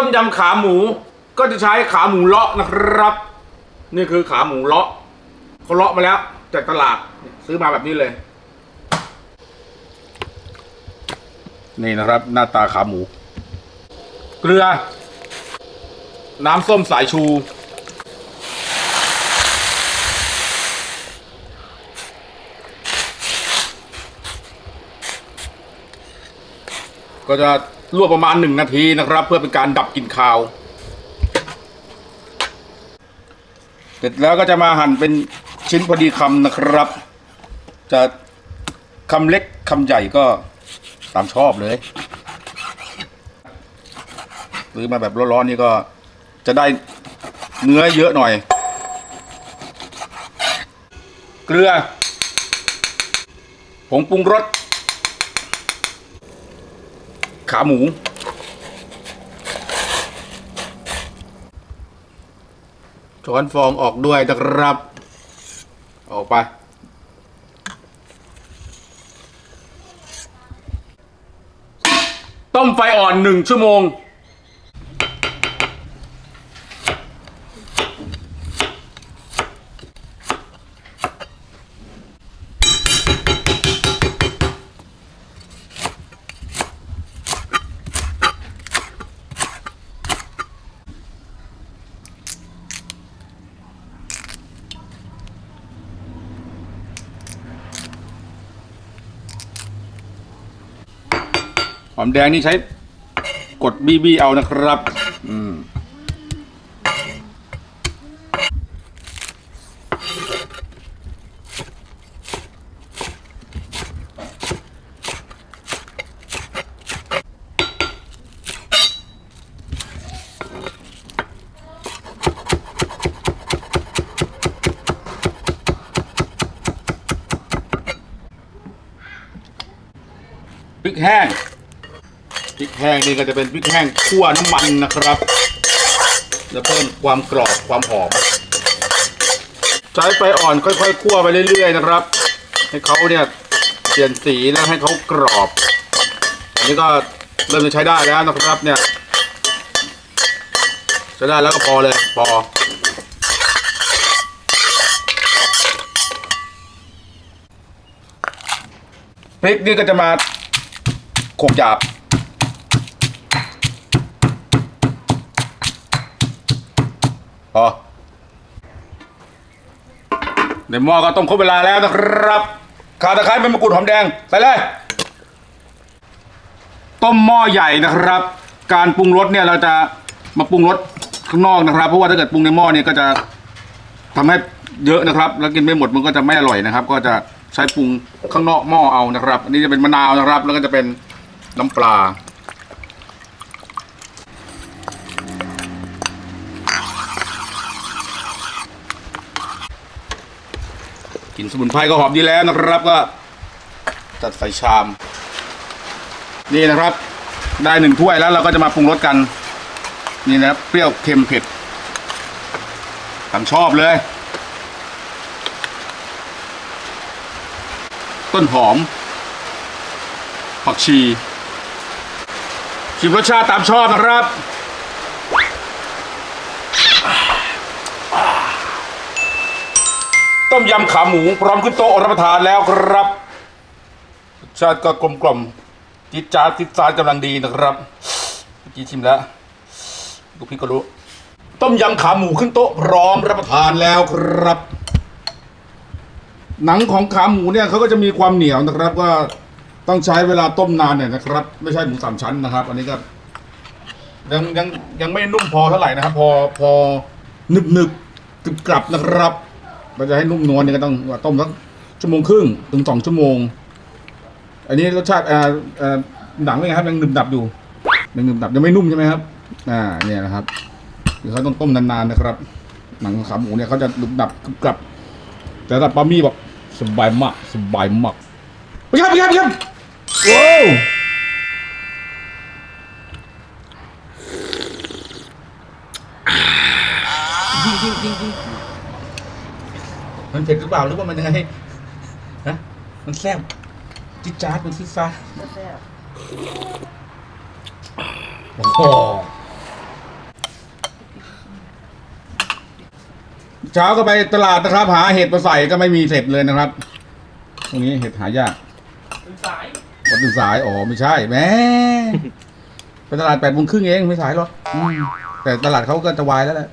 ต้มยำขาหมู ก็จะใช้ขาหมูเลาะนะครับ นี่คือขาหมูเลาะเขาเลาะมาแล้วจากตลาดซื้อมาแบบนี้เลย นี่นะครับ หน้าตาขาหมู เกลือ น้ำส้มสายชู ก็จะ ลวกประมาณหนึ่งนาทีนะครับ เพื่อเป็นการดับกลิ่นคาว เสร็จแล้วก็จะมาหั่นเป็นชิ้นพอดีคำนะครับ จะคำเล็กคำใหญ่ก็ตามชอบเลยซื้อมาแบบร้อนๆนี่ก็จะได้เนื้อเยอะหน่อย เกลือผงปรุงรส ขาหมู ช้อนฟองออกด้วยนะครับ ออกไป ต้มไฟอ่อนหนึ่งชั่วโมง หอมแดงนี่ใช้กดบีบีเอานะครับ อืมพริกแห้ง พริกแห้งนี่ก็จะเป็นพริกแห้งคั่วน้ำมันนะครับ จะเพิ่มความกรอบความหอม ใช้ไฟอ่อนค่อยๆคั่วไปเรื่อยๆนะครับ ให้เขาเนี่ยเปลี่ยนสีแล้วให้เขากรอบ อันนี้ก็เริ่มจะใช้ได้แล้วนะครับเนี่ยใช้ได้แล้วก็พอเลยพอพริกนี่ก็จะมาโขกหยาบ พอในหม้อก็ต้มครบเวลาแล้วนะครับขาตะไคร้ใบมะกรูดหอมแดงใส่เลย ต้มหม้อใหญ่นะครับ การปรุงรสเนี่ยเราจะมาปรุงรสข้างนอกนะครับ เพราะว่าถ้าเกิดปรุงในหม้อเนี่ยก็จะทำให้เยอะนะครับ แล้วกินไม่หมดมันก็จะไม่อร่อยนะครับ ก็จะใช้ปรุงข้างนอกหม้อเอานะครับ อันนี้จะเป็นมะนาวนะครับ แล้วก็จะเป็นน้ำปลา ลิ่นสมุนไพรก็หอมดีแล้วนะครับก็จัดใส่ชาม นี่นะครับ ได้หนึ่งถ้วยแล้วเราก็จะมาปรุงรสกัน นี่นะครับเปรี้ยวเค็มเผ็ดตามชอบเลย ต้นหอมผักชีชิมรสชาติตามชอบนะครับ ต้มยำขาหมูพร้อมขึ้นโต๊ะรับประทานแล้วครับรสชาติก็กลมกล่อมจิดจาดจิดจานกำลังดีนะครับเมื่อกี้ชิมแล้วดูกพี่ก็รู้ ต้มยำขาหมูขึ้นโต๊ะพร้อมรับประทานแล้วครับ หนังของขาหมูเนี่ยเขาก็จะมีความเหนียวนะครับ ก็ต้องใช้เวลาต้มนานเนี่ยนะครับ ไม่ใช่หมูสามชั้นนะครับ อันนี้ก็ยังยังยังไม่นุ่มพอเท่าไหร่นะครับ พอพอหนึบหนึบกรึบกรับนะครับ เราจะให้นุ่มนวลเนี่ยก็ต้องต้มสักชั่วโมงครึ่งถึงสองชั่วโมง อันนี้รสชาติเอ่อเอ่อหนังเป็นไงครับยังหนึบหนับอยู่ยังหนึบหนับยังไม่นุ่มใช่ไหมครับ อ่าเนี่ยนะครับคือเขาต้องต้มนานๆนะครับ หนังขาหมูเนี่ยเขาจะหนึบหนับกรึบกรับ แต่ถ้าปามี่บอกสบายมากสบายมากไปครับไปครับไปครับว้าวจริงจริงจริง มันเผ็ดหรือเปล่าหรือว่ามันยังไงนะมันแซ่บจิจาร์าดมันซิซ่าแซ่บโอ้โหเช้าก็ไปตลาดนะครับ หาเห็ดมาใส่ก็ไม่มีเสร็จเลยนะครับตรงนี้เห็ดหายากตื่นสายวัดนสายอ๋อไม่ใช่แม่ไปตลาดแปดโมงครึ่งเองไม่สายหรอกแต่ตลาดเขาก็จะวายแล้วแหละ